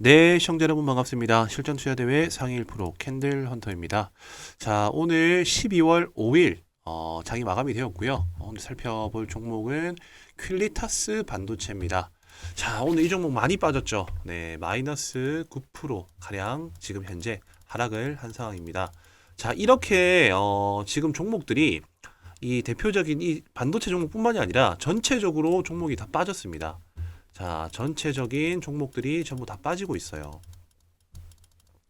네, 시청자 여러분 반갑습니다. 실전 투자 대회 상위 1% 캔들 헌터입니다. 자, 오늘 12월 5일 어, 장이 마감이 되었고요. 어, 오늘 살펴볼 종목은 퀼리타스 반도체입니다. 자, 오늘 이 종목 많이 빠졌죠. 네, 마이너스 9% 가량 지금 현재 하락을 한 상황입니다. 자, 이렇게 어, 지금 종목들이 이 대표적인 이 반도체 종목뿐만이 아니라 전체적으로 종목이 다 빠졌습니다. 자, 전체적인 종목들이 전부 다 빠지고 있어요.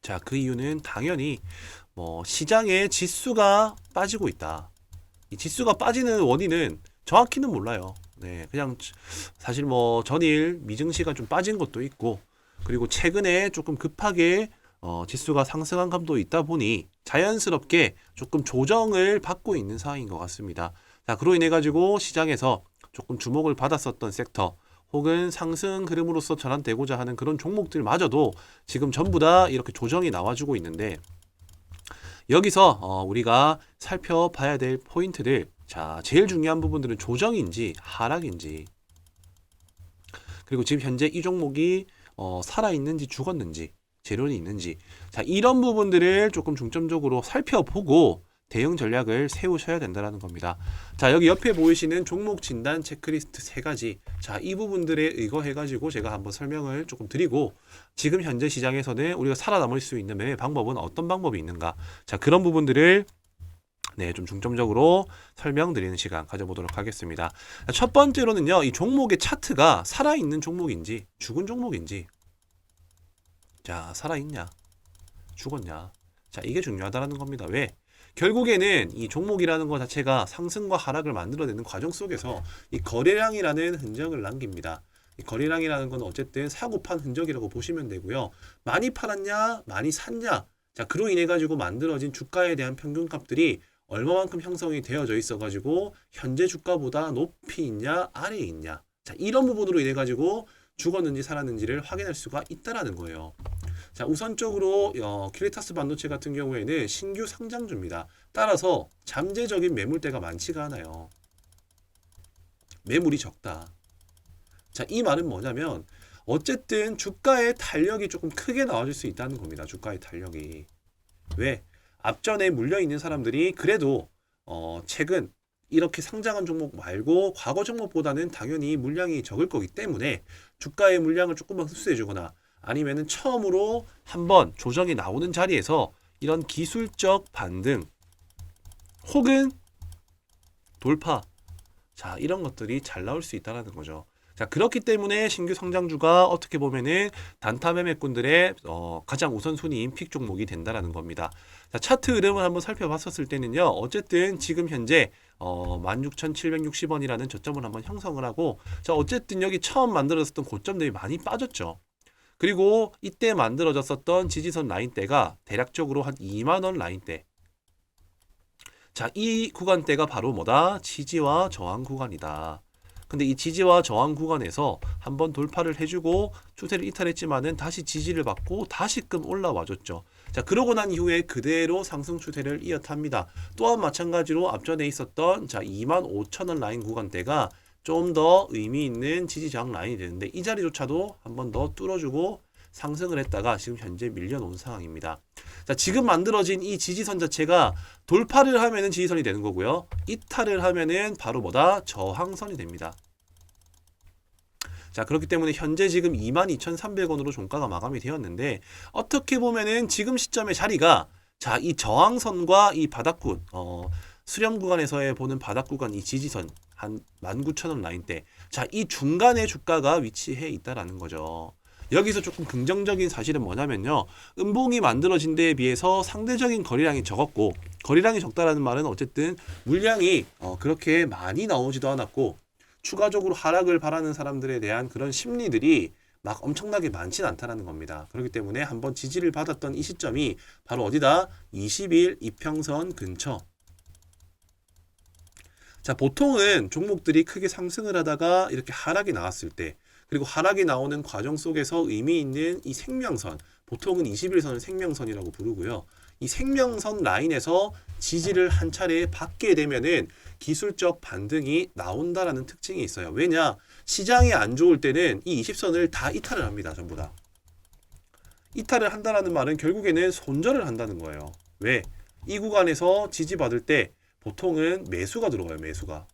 자, 그 이유는 당연히 뭐 시장의 지수가 빠지고 있다. 이 지수가 빠지는 원인은 정확히는 몰라요. 네, 그냥 사실 뭐 전일 미증시가 좀 빠진 것도 있고 그리고 최근에 조금 급하게 어, 지수가 상승한 감도 있다 보니 자연스럽게 조금 조정을 받고 있는 상황인 것 같습니다. 자, 그로 인해 가지고 시장에서 조금 주목을 받았었던 섹터 혹은 상승 흐름으로서 전환되고자 하는 그런 종목들마저도 지금 전부 다 이렇게 조정이 나와주고 있는데 여기서 어, 우리가 살펴봐야 될 포인트들 자 제일 중요한 부분들은 조정인지 하락인지. 그리고 지금 현재 이 종목이 어, 살아있는지 죽었는지 재론이 있는지. 자 이런 부분들을 조금 중점적으로 살펴보고 대응 전략을 세우셔야 된다는 겁니다. 자, 여기 옆에 보이시는 종목 진단 체크리스트 세 가지. 자, 이 부분들에 의거해 가지고 제가 한번 설명을 조금 드리고 지금 현재 시장에서는 우리가 살아남을 수 있는 매매 방법은 어떤 방법이 있는가? 자, 그런 부분들을 네, 좀 중점적으로 설명드리는 시간 가져보도록 하겠습니다. 자, 첫 번째로는요, 이 종목의 차트가 살아있는 종목인지 죽은 종목인지 자, 살아있냐? 죽었냐? 자, 이게 중요하다는 겁니다. 왜? 결국에는 이 종목이라는 것 자체가 상승과 하락을 만들어내는 과정 속에서 이 거래량이라는 흔적을 남깁니다. 이 거래량이라는 건 어쨌든 사고판 흔적이라고 보시면 되고요. 많이 팔았냐, 많이 샀냐. 자, 그로 인해 가지고 만들어진 주가에 대한 평균값들이 얼마만큼 형성이 되어져 있어 가지고 현재 주가보다 높이 있냐, 아래에 있냐. 자, 이런 부분으로 인해 가지고 죽었는지 살았는지를 확인할 수가 있다라는 거예요. 자, 우선적으로 어, 킬리타스 반도체 같은 경우에는 신규 상장주입니다. 따라서 잠재적인 매물대가 많지가 않아요. 매물이 적다. 자, 이 말은 뭐냐면 어쨌든 주가의 탄력이 조금 크게 나와줄 수 있다는 겁니다. 주가의 탄력이. 왜? 앞전에 물려 있는 사람들이 그래도 어, 최근 이렇게 상장한 종목 말고 과거 종목보다는 당연히 물량이 적을 거기 때문에 주가의 물량을 조금만 흡수해 주거나 아니면은 처음으로 한번 조정이 나오는 자리에서 이런 기술적 반등 혹은 돌파 자 이런 것들이 잘 나올 수 있다라는 거죠. 자 그렇기 때문에 신규 성장주가 어떻게 보면은 단타 매매꾼들의 어, 가장 우선순위인 픽 종목이 된다라는 겁니다. 자 차트 흐름을 한번 살펴봤었을 때는요 어쨌든 지금 현재 어, 16,760원이라는 저점을 한번 형성을 하고 자 어쨌든 여기 처음 만들어졌던 고점들이 많이 빠졌죠. 그리고 이때 만들어졌었던 지지선 라인대가 대략적으로 한 2만 원 라인대. 자, 이 구간대가 바로 뭐다? 지지와 저항 구간이다. 근데 이 지지와 저항 구간에서 한번 돌파를 해주고 추세를 이탈했지만은 다시 지지를 받고 다시금 올라와 줬죠. 자, 그러고 난 이후에 그대로 상승 추세를 이어탑니다. 또한 마찬가지로 앞전에 있었던 자, 2만 5천 원 라인 구간대가 좀 더 의미 있는 지지 저항 라인이 되는데 이 자리조차도 한 번 더 뚫어주고 상승을 했다가 지금 현재 밀려놓은 상황입니다. 자, 지금 만들어진 이 지지선 자체가 돌파를 하면은 지지선이 되는 거고요. 이탈을 하면은 바로 뭐다? 저항선이 됩니다. 자, 그렇기 때문에 현재 지금 22,300원으로 종가가 마감이 되었는데 어떻게 보면은 지금 시점의 자리가 자, 이 저항선과 이 바닥군 어, 수렴 구간에서의 보는 바닥 구간 이 지지선 한 19,000원 라인대. 자, 이 중간에 주가가 위치해 있다라는 거죠. 여기서 조금 긍정적인 사실은 뭐냐면요. 음봉이 만들어진 데에 비해서 상대적인 거래량이 적었고 거래량이 적다라는 말은 어쨌든 물량이 어, 그렇게 많이 나오지도 않았고 추가적으로 하락을 바라는 사람들에 대한 그런 심리들이 막 엄청나게 많진 않다라는 겁니다. 그렇기 때문에 한번 지지를 받았던 이 시점이 바로 어디다? 20일 이평선 근처. 자, 보통은 종목들이 크게 상승을 하다가 이렇게 하락이 나왔을 때 그리고 하락이 나오는 과정 속에서 의미 있는 이 생명선, 보통은 21선을 생명선이라고 부르고요. 이 생명선 라인에서 지지를 한 차례 받게 되면은 기술적 반등이 나온다라는 특징이 있어요. 왜냐? 시장이 안 좋을 때는 이 20선을 다 이탈을 합니다. 전부 다. 이탈을 한다라는 말은 결국에는 손절을 한다는 거예요. 왜? 이 구간에서 지지받을 때 보통은 매수가 들어가요. 매수가.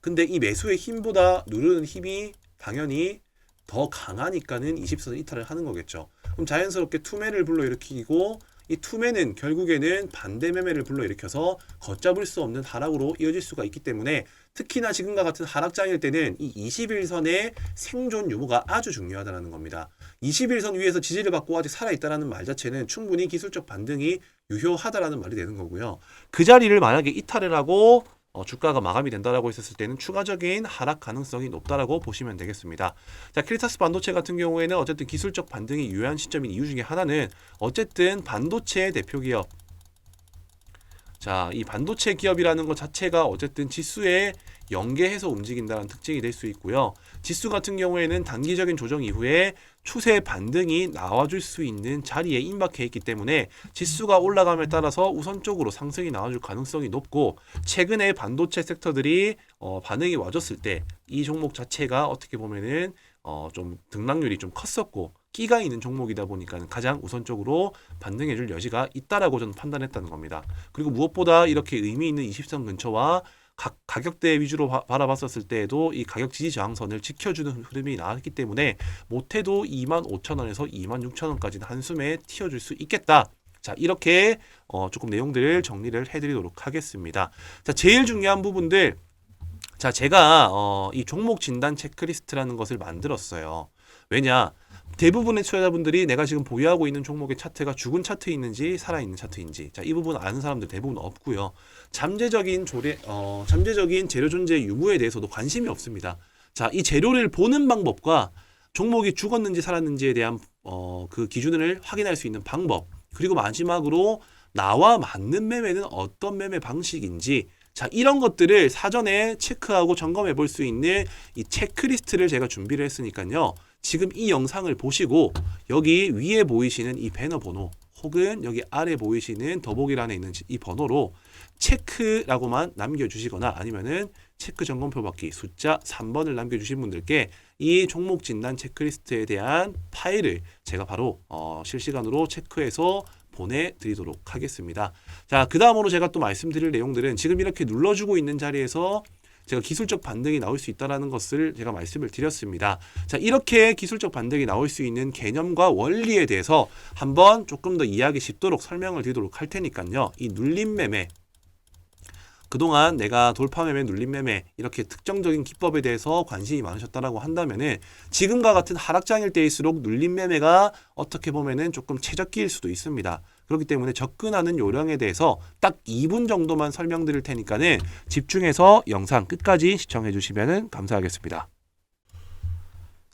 근데 이 매수의 힘보다 누르는 힘이 당연히 더 강하니까는 20선 이탈을 하는 거겠죠. 그럼 자연스럽게 투매를 불러일으키고 이 투매는 결국에는 반대 매매를 불러일으켜서 걷잡을 수 없는 하락으로 이어질 수가 있기 때문에 특히나 지금과 같은 하락장일 때는 이 21선의 생존 유무가 아주 중요하다는 겁니다. 21선 위에서 지지를 받고 아직 살아있다라는 말 자체는 충분히 기술적 반등이 유효하다라는 말이 되는 거고요. 그 자리를 만약에 이탈을 하고 어, 주가가 마감이 된다라고 했었을 때는 추가적인 하락 가능성이 높다라고 보시면 되겠습니다. 자, 크리타스 반도체 같은 경우에는 어쨌든 기술적 반등이 유효한 시점인 이유 중에 하나는 어쨌든 반도체 대표 기업 자, 이 반도체 기업이라는 것 자체가 어쨌든 지수에 연계해서 움직인다는 특징이 될 수 있고요. 지수 같은 경우에는 단기적인 조정 이후에 추세 반등이 나와줄 수 있는 자리에 임박해 있기 때문에 지수가 올라감에 따라서 우선적으로 상승이 나와줄 가능성이 높고 최근에 반도체 섹터들이 어, 반응이 와줬을 때 이 종목 자체가 어떻게 보면은 어, 좀 등락률이 좀 컸었고 끼가 있는 종목이다 보니까 가장 우선적으로 반등해줄 여지가 있다라고 저는 판단했다는 겁니다. 그리고 무엇보다 이렇게 의미 있는 20선 근처와 각 가 격대 위주로 바, 바라봤었을 때에도 이 가격 지지 저항선을 지켜주는 흐름이 나왔기 때문에 못해도 25,000원에서 26,000원까지는 한숨에 튀어줄 수 있겠다. 자 이렇게 어, 조금 내용들을 정리를 해드리도록 하겠습니다. 자 제일 중요한 부분들 자 제가 어, 이 종목 진단 체크리스트라는 것을 만들었어요. 왜냐 대부분의 투자자분들이 내가 지금 보유하고 있는 종목의 차트가 죽은 차트에 있는지 살아있는 차트인지 자 이 부분 아는 사람들 대부분 없고요. 잠재적인 조례 어, 잠재적인 재료 존재 유무에 대해서도 관심이 없습니다. 자 이 재료를 보는 방법과 종목이 죽었는지 살았는지에 대한 어, 그 기준을 확인할 수 있는 방법 그리고 마지막으로 나와 맞는 매매는 어떤 매매 방식인지 자 이런 것들을 사전에 체크하고 점검해 볼 수 있는 이 체크리스트를 제가 준비를 했으니까요 지금 이 영상을 보시고 여기 위에 보이시는 이 배너 번호 혹은 여기 아래 보이시는 더보기란에 있는 이 번호로 체크라고만 남겨주시거나 아니면은 체크 점검표 받기 숫자 3번을 남겨주신 분들께 이 종목 진단 체크리스트에 대한 파일을 제가 바로 어, 실시간으로 체크해서 보내드리도록 하겠습니다. 자, 그 다음으로 제가 또 말씀드릴 내용들은 지금 이렇게 눌러주고 있는 자리에서 제가 기술적 반등이 나올 수 있다라는 것을 제가 말씀을 드렸습니다. 자, 이렇게 기술적 반등이 나올 수 있는 개념과 원리에 대해서 한번 조금 더 이해하기 쉽도록 설명을 드리도록 할 테니까요. 이 눌림 매매 그동안 내가 돌파 매매, 눌림 매매 이렇게 특정적인 기법에 대해서 관심이 많으셨다라고 한다면은 지금과 같은 하락장일 때일수록 눌림 매매가 어떻게 보면은 조금 최적기일 수도 있습니다. 그렇기 때문에 접근하는 요령에 대해서 딱 2분 정도만 설명드릴 테니까는 집중해서 영상 끝까지 시청해 주시면 감사하겠습니다.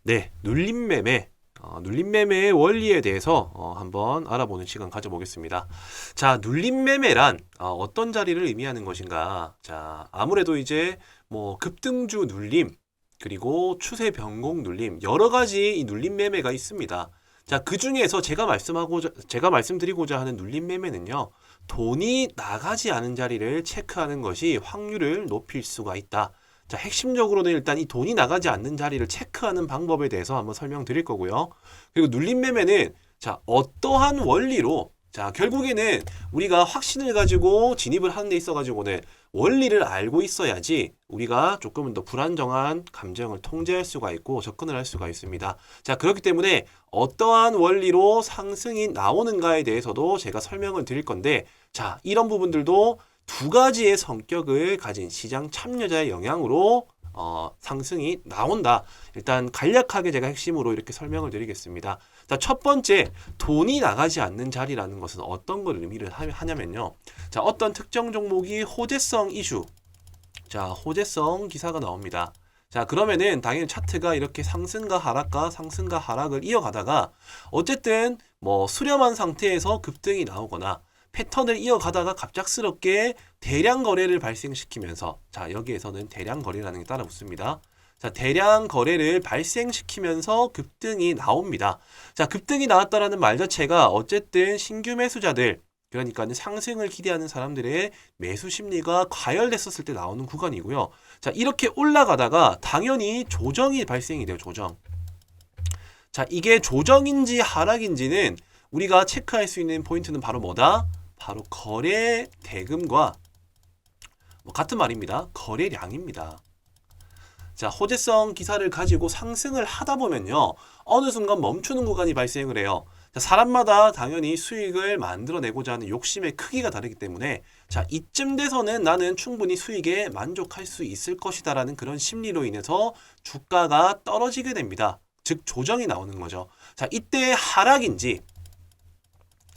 네, 눌림 매매. 어, 눌림 매매의 원리에 대해서 어, 한번 알아보는 시간 가져보겠습니다. 자, 눌림 매매란 어, 떤 자리를 의미하는 것인가? 자, 아무래도 이제 뭐 급등주 눌림 그리고 추세 변곡 눌림 여러 가지 이 눌림 매매가 있습니다. 자, 그 중에서 제가 말씀하고 제가 말씀드리고자 하는 눌림 매매는요. 돈이 나가지 않은 자리를 체크하는 것이 확률을 높일 수가 있다. 자, 핵심적으로는 일단 이 돈이 나가지 않는 자리를 체크하는 방법에 대해서 한번 설명드릴 거고요. 그리고 눌림 매매는 자, 어떠한 원리로 자, 결국에는 우리가 확신을 가지고 진입을 하는 데 있어 가지고는 원리를 알고 있어야지 우리가 조금은 더 불안정한 감정을 통제할 수가 있고 접근을 할 수가 있습니다. 자, 그렇기 때문에 어떠한 원리로 상승이 나오는가에 대해서도 제가 설명을 드릴 건데 자, 이런 부분들도 두 가지의 성격을 가진 시장 참여자의 영향으로 어, 상승이 나온다. 일단 간략하게 제가 핵심으로 이렇게 설명을 드리겠습니다. 자, 첫 번째, 돈이 나가지 않는 자리라는 것은 어떤 걸 의미를 하냐면요. 자, 어떤 특정 종목이 호재성 이슈. 자, 호재성 기사가 나옵니다. 자, 그러면은 당연히 차트가 이렇게 상승과 하락과 상승과 하락을 이어가다가 어쨌든 뭐 수렴한 상태에서 급등이 나오거나 패턴을 이어가다가 갑작스럽게 대량 거래를 발생시키면서 자 여기에서는 대량 거래라는 게 따라 붙습니다. 자 대량 거래를 발생시키면서 급등이 나옵니다. 자 급등이 나왔다라는 말 자체가 어쨌든 신규 매수자들 그러니까 상승을 기대하는 사람들의 매수 심리가 과열됐었을 때 나오는 구간이고요. 자 이렇게 올라가다가 당연히 조정이 발생이 돼요. 조정. 자, 이게 조정인지 하락인지는 우리가 체크할 수 있는 포인트는 바로 뭐다? 바로 거래 대금과 뭐 같은 말입니다. 거래량입니다. 자, 호재성 기사를 가지고 상승을 하다 보면요. 어느 순간 멈추는 구간이 발생을 해요. 자, 사람마다 당연히 수익을 만들어내고자 하는 욕심의 크기가 다르기 때문에 자, 이쯤 돼서는 나는 충분히 수익에 만족할 수 있을 것이다라는 그런 심리로 인해서 주가가 떨어지게 됩니다. 즉 조정이 나오는 거죠. 자, 이때 하락인지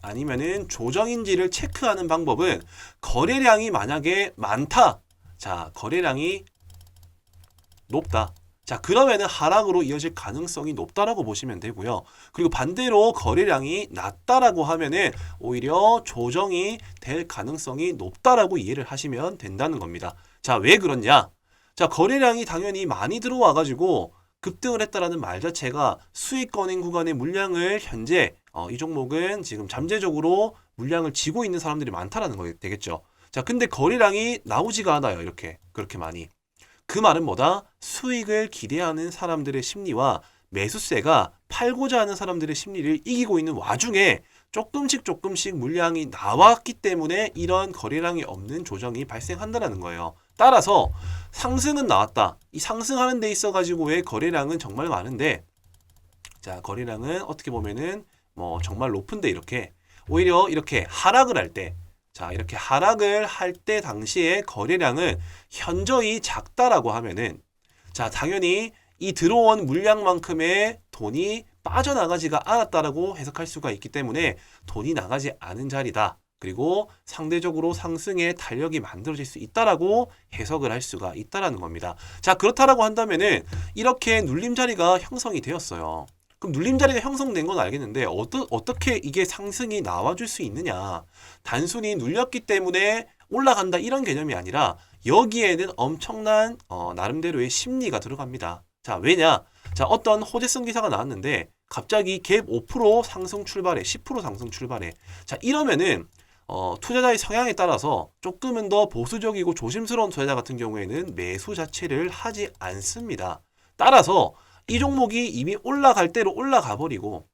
아니면은 조정인지를 체크하는 방법은 거래량이 만약에 많다. 자, 거래량이 높다. 자, 그러면은 하락으로 이어질 가능성이 높다라고 보시면 되고요. 그리고 반대로 거래량이 낮다라고 하면은 오히려 조정이 될 가능성이 높다라고 이해를 하시면 된다는 겁니다. 자, 왜 그렇냐? 자, 거래량이 당연히 많이 들어와 가지고 급등을 했다라는 말 자체가 수익권인 구간의 물량을 현재 어, 이 종목은 지금 잠재적으로 물량을 쥐고 있는 사람들이 많다라는 거 되겠죠. 자, 근데 거래량이 나오지가 않아요. 이렇게 그렇게 많이. 그 말은 뭐다? 수익을 기대하는 사람들의 심리와 매수세가 팔고자 하는 사람들의 심리를 이기고 있는 와중에 조금씩 조금씩 물량이 나왔기 때문에 이런 거래량이 없는 조정이 발생한다는 거예요. 따라서 상승은 나왔다. 이 상승하는 데 있어 가지고 왜 거래량은 정말 많은데 자, 거래량은 어떻게 보면은 뭐 정말 높은데 이렇게 오히려 이렇게 하락을 할 때 자, 이렇게 하락을 할 때 당시에 거래량은 현저히 작다라고 하면은 자, 당연히 이 들어온 물량만큼의 돈이 빠져나가지가 않았다라고 해석할 수가 있기 때문에 돈이 나가지 않은 자리다. 그리고 상대적으로 상승의 탄력이 만들어질 수 있다라고 해석을 할 수가 있다라는 겁니다. 자, 그렇다라고 한다면은 이렇게 눌림 자리가 형성이 되었어요. 그럼 눌림 자리가 형성된 건 알겠는데 어떠, 어떻게 이게 상승이 나와줄 수 있느냐? 단순히 눌렸기 때문에 올라간다 이런 개념이 아니라 여기에는 엄청난 어, 나름대로의 심리가 들어갑니다. 자, 왜냐? 자, 어떤 호재성 기사가 나왔는데 갑자기 갭 5% 상승 출발해, 10% 상승 출발해. 자, 이러면은 어, 투자자의 성향에 따라서 조금은 더 보수적이고 조심스러운 투자자 같은 경우에는 매수 자체를 하지 않습니다. 따라서 이 종목이 이미 올라갈 대로 올라가 버리고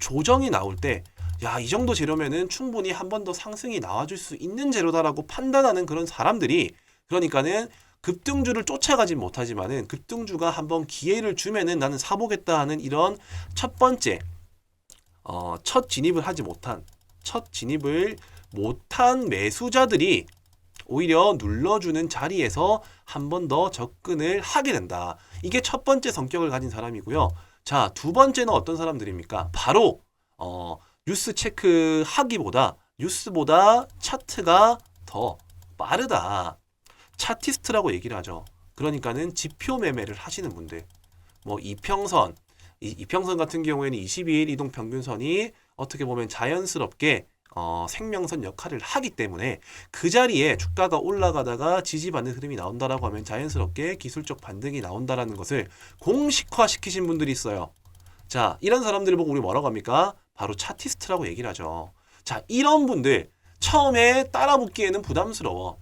조정이 나올 때 야, 이 정도 재료면은 충분히 한 번 더 상승이 나와줄 수 있는 재료다라고 판단하는 그런 사람들이 그러니까는 급등주를 쫓아가지 못하지만은 급등주가 한번 기회를 주면은 나는 사보겠다 하는 이런 첫 번째 어, 첫 진입을 하지 못한 첫 진입을 못한 매수자들이 오히려 눌러주는 자리에서 한 번 더 접근을 하게 된다. 이게 첫 번째 성격을 가진 사람이고요. 자, 두 번째는 어떤 사람들입니까? 바로 어, 뉴스 체크 하기보다 뉴스보다 차트가 더 빠르다. 차티스트라고 얘기를 하죠. 그러니까는 지표 매매를 하시는 분들. 뭐 이평선, 이, 이평선 같은 경우에는 22일 이동 평균선이 어떻게 보면 자연스럽게 어, 생명선 역할을 하기 때문에 그 자리에 주가가 올라가다가 지지받는 흐름이 나온다라고 하면 자연스럽게 기술적 반등이 나온다라는 것을 공식화 시키신 분들이 있어요. 자, 이런 사람들을 보고 우리 뭐라고 합니까? 바로 차티스트라고 얘기를 하죠. 자, 이런 분들 처음에 따라붙기에는 부담스러워.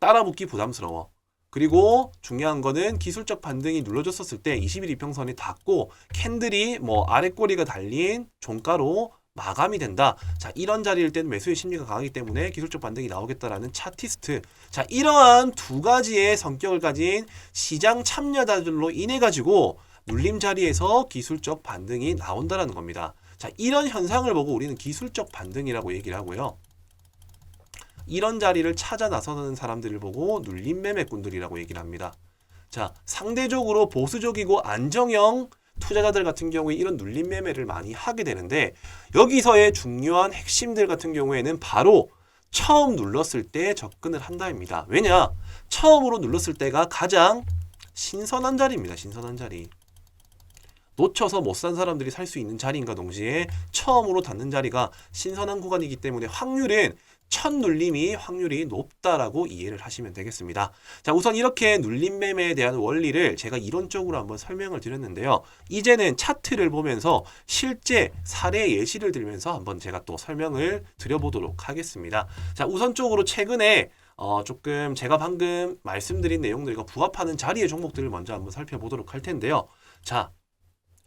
따라붙기 부담스러워. 그리고 중요한 거는 기술적 반등이 눌러졌었을 때 21 이평선이 닿고 캔들이 뭐 아래 꼬리가 달린 종가로 마감이 된다. 자, 이런 자리일 때는 매수의 심리가 강하기 때문에 기술적 반등이 나오겠다라는 차티스트. 자, 이러한 두 가지의 성격을 가진 시장 참여자들로 인해 가지고 눌림 자리에서 기술적 반등이 나온다라는 겁니다. 자, 이런 현상을 보고 우리는 기술적 반등이라고 얘기를 하고요. 이런 자리를 찾아 나서는 사람들을 보고 눌림 매매꾼들이라고 얘기를 합니다. 자, 상대적으로 보수적이고 안정형 투자자들 같은 경우에 이런 눌림 매매를 많이 하게 되는데 여기서의 중요한 핵심들 같은 경우에는 바로 처음 눌렀을 때 접근을 한다입니다. 왜냐? 처음으로 눌렀을 때가 가장 신선한 자리입니다. 신선한 자리. 놓쳐서 못 산 사람들이 살 수 있는 자리인가 동시에 처음으로 닿는 자리가 신선한 구간이기 때문에 확률은 첫 눌림이 확률이 높다라고 이해를 하시면 되겠습니다. 자, 우선 이렇게 눌림 매매에 대한 원리를 제가 이론적으로 한번 설명을 드렸는데요. 이제는 차트를 보면서 실제 사례 예시를 들면서 한번 제가 또 설명을 드려보도록 하겠습니다. 자, 우선적으로 최근에 어, 조금 제가 방금 말씀드린 내용들과 부합하는 자리의 종목들을 먼저 한번 살펴보도록 할 텐데요. 자,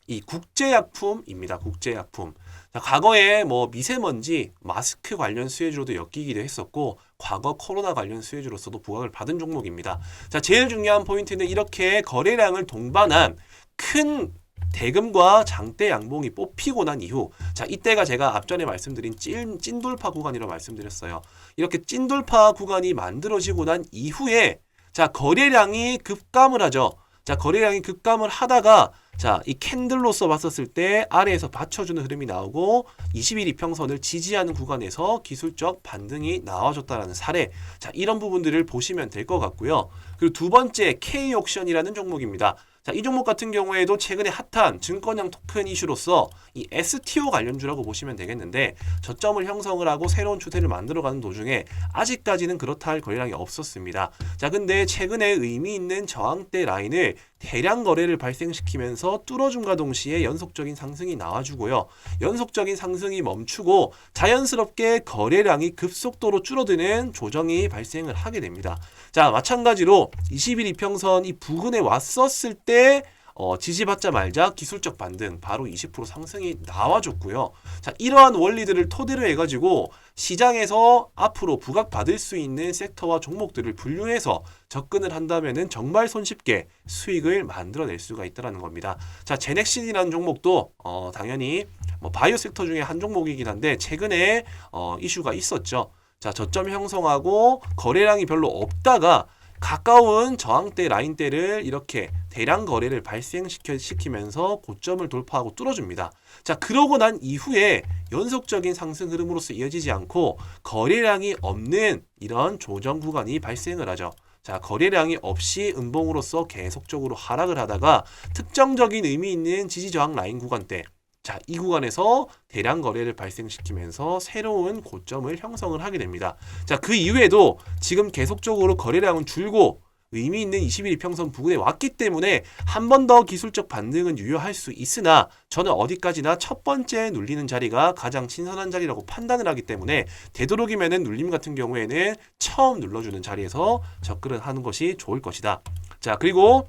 이 국제약품입니다. 국제약품. 자, 과거에 뭐 미세먼지, 마스크 관련 수혜주로도 엮이기도 했었고, 과거 코로나 관련 수혜주로서도 부각을 받은 종목입니다. 자, 제일 중요한 포인트는 이렇게 거래량을 동반한 큰 대금과 장대 양봉이 뽑히고 난 이후 자 이때가 제가 앞전에 말씀드린 찐, 찐돌파 구간이라고 말씀드렸어요 이렇게 찐돌파 구간이 만들어지고 난 이후에 자 거래량이 급감을 하죠 자 거래량이 급감을 하다가 자 이 캔들로서 봤었을 때 아래에서 받쳐주는 흐름이 나오고 21 이평선을 지지하는 구간에서 기술적 반등이 나와줬다라는 사례. 자 이런 부분들을 보시면 될 것 같고요. 그리고 두 번째 K 옥션이라는 종목입니다 자, 이 종목 같은 경우에도 최근에 핫한 증권형 토큰 이슈로서 이 STO 관련주라고 보시면 되겠는데 저점을 형성을 하고 새로운 추세를 만들어가는 도중에 아직까지는 그렇다 할 거래량이 없었습니다. 자, 근데 최근에 의미 있는 저항대 라인을 대량 거래를 발생시키면서 뚫어줌과 동시에 연속적인 상승이 나와주고요. 연속적인 상승이 멈추고 자연스럽게 거래량이 급속도로 줄어드는 조정이 발생을 하게 됩니다. 자, 마찬가지로 21 이평선 이 부근에 왔었을 때 어, 지지받자 말자 기술적 반등 바로 20% 상승이 나와줬고요. 자, 이러한 원리들을 토대로 해가지고 시장에서 앞으로 부각받을 수 있는 섹터와 종목들을 분류해서 접근을 한다면은 정말 손쉽게 수익을 만들어낼 수가 있다는 겁니다. 자, 제넥신이라는 종목도 어, 당연히 뭐 바이오 섹터 중에 한 종목이긴 한데 최근에 어, 이슈가 있었죠. 자, 저점 형성하고 거래량이 별로 없다가 가까운 저항대 라인대를 이렇게 대량 거래를 발생시키면서 고점을 돌파하고 뚫어줍니다. 자, 그러고 난 이후에 연속적인 상승 흐름으로서 이어지지 않고 거래량이 없는 이런 조정 구간이 발생을 하죠. 자, 거래량이 없이 음봉으로서 계속적으로 하락을 하다가 특정적인 의미 있는 지지 저항 라인 구간대 자, 이 구간에서 대량 거래를 발생시키면서 새로운 고점을 형성을 하게 됩니다. 자, 그 이후에도 지금 계속적으로 거래량은 줄고 의미 있는 21 이평선 부근에 왔기 때문에 한 번 더 기술적 반등은 유효할 수 있으나 저는 어디까지나 첫 번째 눌리는 자리가 가장 신선한 자리라고 판단을 하기 때문에 되도록이면은 눌림 같은 경우에는 처음 눌러주는 자리에서 접근을 하는 것이 좋을 것이다. 자, 그리고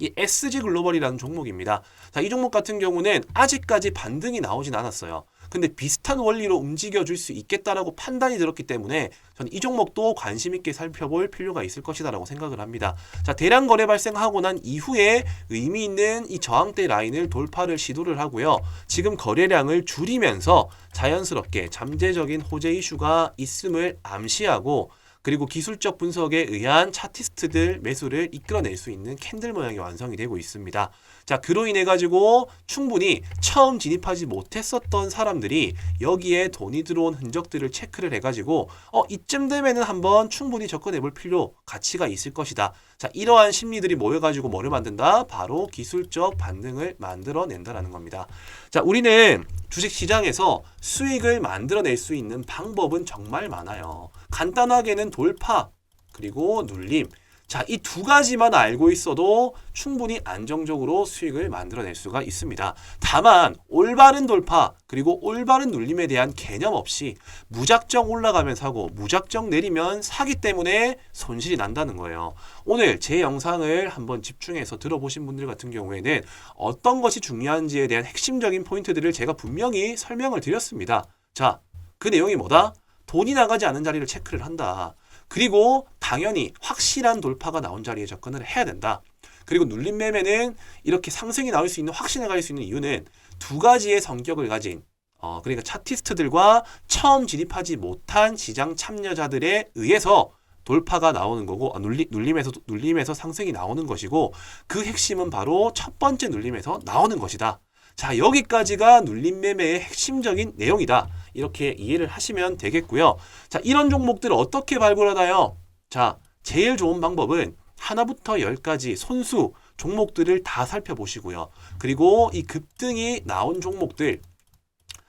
이 SG 글로벌이라는 종목입니다. 자, 이 종목 같은 경우는 아직까지 반등이 나오진 않았어요. 근데 비슷한 원리로 움직여 줄 수 있겠다라고 판단이 들었기 때문에 저는 이 종목도 관심 있게 살펴볼 필요가 있을 것이다라고 생각을 합니다. 자, 대량 거래 발생하고 난 이후에 의미 있는 이 저항대 라인을 돌파를 시도를 하고요. 지금 거래량을 줄이면서 자연스럽게 잠재적인 호재 이슈가 있음을 암시하고 그리고 기술적 분석에 의한 차티스트들 매수를 이끌어낼 수 있는 캔들 모양이 완성이 되고 있습니다. 자, 그로 인해 가지고 충분히 처음 진입하지 못했었던 사람들이 여기에 돈이 들어온 흔적들을 체크를 해 가지고 어, 이쯤 되면은 한번 충분히 접근해 볼 필요 가치가 있을 것이다. 자, 이러한 심리들이 모여 가지고 뭐를 만든다? 바로 기술적 반등을 만들어 낸다라는 겁니다. 자, 우리는 주식 시장에서 수익을 만들어낼 수 있는 방법은 정말 많아요. 간단하게는 돌파, 그리고 눌림. 자, 이 두 가지만 알고 있어도 충분히 안정적으로 수익을 만들어낼 수가 있습니다. 다만, 올바른 돌파, 그리고 올바른 눌림에 대한 개념 없이 무작정 올라가면 사고, 무작정 내리면 사기 때문에 손실이 난다는 거예요. 오늘 제 영상을 한번 집중해서 들어보신 분들 같은 경우에는 어떤 것이 중요한지에 대한 핵심적인 포인트들을 제가 분명히 설명을 드렸습니다. 자, 그 내용이 뭐다? 돈이 나가지 않은 자리를 체크를 한다. 그리고 당연히 확실한 돌파가 나온 자리에 접근을 해야 된다. 그리고 눌림 매매는 이렇게 상승이 나올 수 있는 확신에 갈수 있는 이유는 두 가지의 성격을 가진 어 그러니까 차티스트들과 처음 진입하지 못한 시장 참여자들에 의해서 돌파가 나오는 거고 아, 눌리, 눌림에서 눌림에서 상승이 나오는 것이고 그 핵심은 바로 첫 번째 눌림에서 나오는 것이다. 자 여기까지가 눌림 매매의 핵심적인 내용이다. 이렇게 이해를 하시면 되겠고요. 자, 이런 종목들을 어떻게 발굴하나요? 자, 제일 좋은 방법은 하나부터 열까지 손수 종목들을 다 살펴보시고요. 그리고 이 급등이 나온 종목들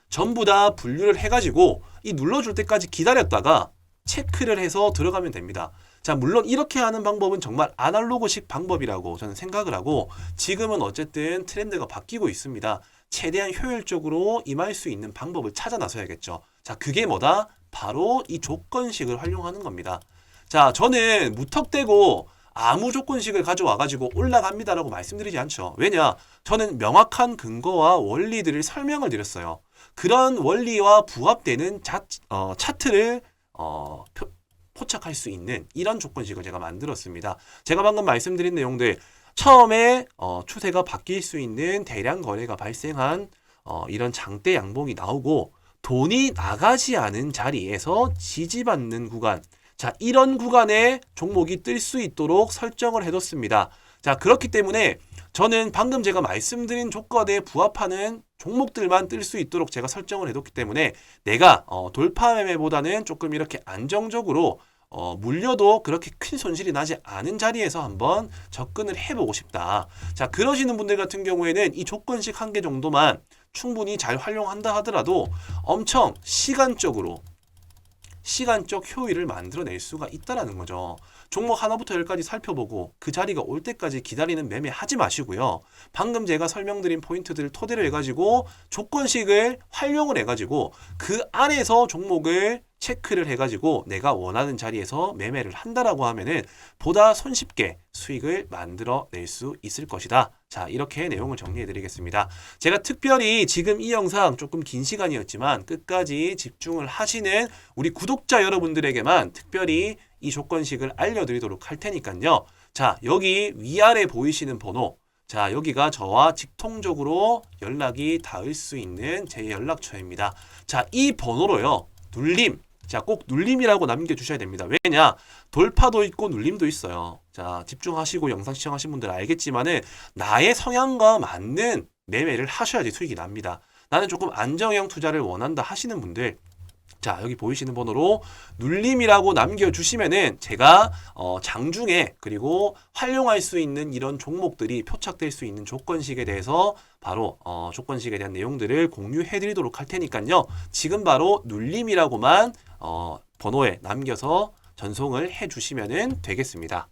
전부 다 분류를 해가지고 이 눌러줄 때까지 기다렸다가 체크를 해서 들어가면 됩니다. 자, 물론 이렇게 하는 방법은 정말 아날로그식 방법이라고 저는 생각을 하고 지금은 어쨌든 트렌드가 바뀌고 있습니다. 최대한 효율적으로 임할 수 있는 방법을 찾아 나서야겠죠. 자, 그게 뭐다? 바로 이 조건식을 활용하는 겁니다. 자, 저는 무턱대고 아무 조건식을 가져와 가지고 올라갑니다라고 말씀드리지 않죠. 왜냐? 저는 명확한 근거와 원리들을 설명을 드렸어요. 그런 원리와 부합되는 자, 어, 차트를 어, 표- 포착할 수 있는 이런 조건식을 제가 만들었습니다. 제가 방금 말씀드린 내용들 처음에 어, 추세가 바뀔 수 있는 대량 거래가 발생한 어, 이런 장대 양봉이 나오고 돈이 나가지 않은 자리에서 지지받는 구간 자 이런 구간에 종목이 뜰 수 있도록 설정을 해뒀습니다. 자 그렇기 때문에 저는 방금 제가 말씀드린 조건에 부합하는 종목들만 뜰 수 있도록 제가 설정을 해뒀기 때문에 내가 어, 돌파 매매보다는 조금 이렇게 안정적으로 어, 물려도 그렇게 큰 손실이 나지 않은 자리에서 한번 접근을 해보고 싶다. 자, 그러시는 분들 같은 경우에는 이 조건식 한 개 정도만 충분히 잘 활용한다 하더라도 엄청 시간적으로 시간적 효율을 만들어낼 수가 있다라는 거죠. 종목 하나부터 열까지 살펴보고 그 자리가 올 때까지 기다리는 매매 하지 마시고요. 방금 제가 설명드린 포인트들을 토대로 해가지고 조건식을 활용을 해가지고 그 안에서 종목을 체크를 해가지고 내가 원하는 자리에서 매매를 한다라고 하면은 보다 손쉽게 수익을 만들어낼 수 있을 것이다. 자, 이렇게 내용을 정리해 드리겠습니다. 제가 특별히 지금 이 영상 조금 긴 시간이었지만 끝까지 집중을 하시는 우리 구독자 여러분들에게만 특별히 이 조건식을 알려드리도록 할 테니까요. 자, 여기 위아래 보이시는 번호. 자, 여기가 저와 직통적으로 연락이 닿을 수 있는 제 연락처입니다. 자, 이 번호로요. 눌림. 자, 꼭 눌림이라고 남겨주셔야 됩니다. 왜냐? 돌파도 있고 눌림도 있어요. 자, 집중하시고 영상 시청하신 분들 알겠지만은 나의 성향과 맞는 매매를 하셔야지 수익이 납니다. 나는 조금 안정형 투자를 원한다 하시는 분들 자 여기 보이시는 번호로 눌림이라고 남겨주시면은 제가 어, 장중에 그리고 활용할 수 있는 이런 종목들이 표착될 수 있는 조건식에 대해서 바로 어, 조건식에 대한 내용들을 공유해 드리도록 할 테니까요 지금 바로 눌림이라고만 어, 번호에 남겨서 전송을 해 주시면은 되겠습니다.